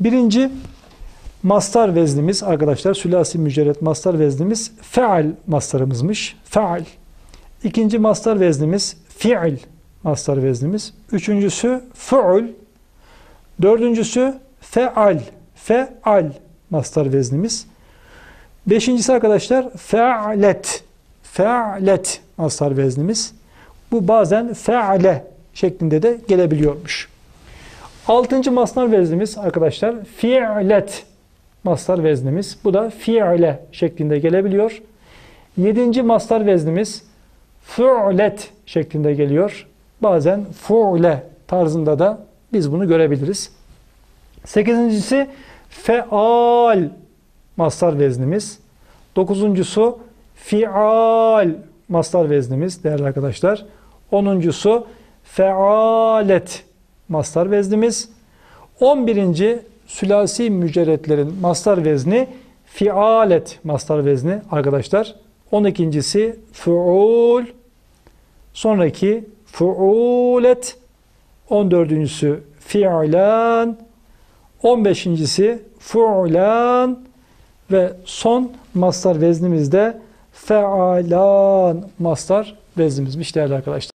Birinci mastar veznimiz arkadaşlar sülasi mücerret mastar veznimiz feal mastarımızmış. Feal. İkinci mastar veznimiz fiil mastar veznimiz. Üçüncüsü fuul. Dördüncüsü feal. Feal mastar veznimiz. Beşincisi arkadaşlar fe'let. Fe'let mastar veznimiz. Bu bazen fe'le şeklinde de gelebiliyormuş. Altıncı mastar veznimiz arkadaşlar fi'let mastar veznimiz. Bu da fi'le şeklinde gelebiliyor. Yedinci mastar veznimiz fu'let şeklinde geliyor. Bazen fu'le tarzında da biz bunu görebiliriz. Sekizincisi feal mastar veznimiz. Dokuzuncusu fial mastar veznimiz değerli arkadaşlar. Onuncusu fealet mastar veznimiz. On birinci sülasi mücerretlerin mastar vezni fialet mastar vezni arkadaşlar. On ikincisi fuul. Sonraki fuulet. On dördüncüsü fiilan. On beşincisi fuulan. Ve son mastar veznimiz de fealan mastar veznimizmiş değerli arkadaşlar.